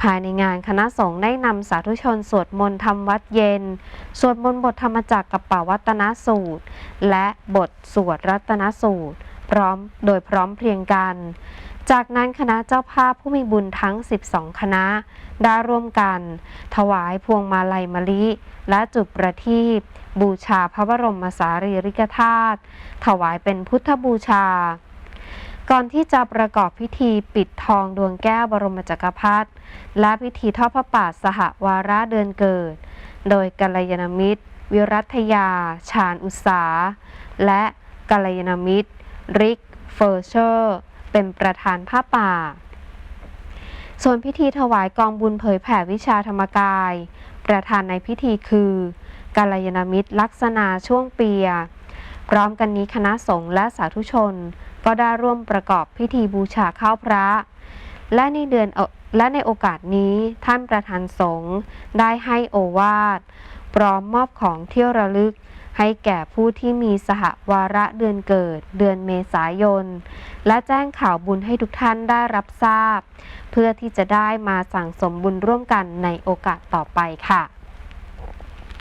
ภายในงานคณะสงฆ์ได้นำสาธุชนสวดมนต์ทำวัดเย็น สวดมนต์บทธรรมจักรกับป่าวัตนสูตร และบทสวดรัตนสูตร พร้อมโดยพร้อมเพรียงกัน จากนั้นคณะเจ้าภาพผู้มีบุญทั้ง 12 คณะ ได้ร่วมกัน ถวายพวงมาลัยมะลิ และจุดประทีปบูชาพระบรมสารีริกธาตุถวายเป็นพุทธบูชา ก่อนที่จะประกอบพิธีปิดทองดวงแก้วบรมจักรพรรดิและพิธีทอดพระป่าสหวาระเดือนเกิด โดยกัลยาณมิตร วิรัตยา ชาญอุตสา และกัลยาณมิตร ริก เฟอร์เชอร์ เป็นประธานผ้าป่า ส่วนพิธีถวายกองบุญเผยแผ่วิชาธรรมกาย ประธานในพิธีคือกัลยาณมิตรลักษณะช่วงเปีย พร้อมกันนี้คณะสงฆ์และสาธุชน ก็ได้ร่วมประกอบพิธีบูชาข้าวพระ และในเดือนและในโอกาสนี้ท่านประธานสงฆ์ได้ให้โอวาทพร้อมมอบของเที่ยวระลึกให้แก่ผู้ที่มีสหวาระเดือนเกิด เดือนเมษายน และแจ้งข่าวบุญให้ทุกท่านได้รับทราบ เพื่อที่จะได้มาสั่งสมบุญร่วมกันในโอกาสต่อไปค่ะ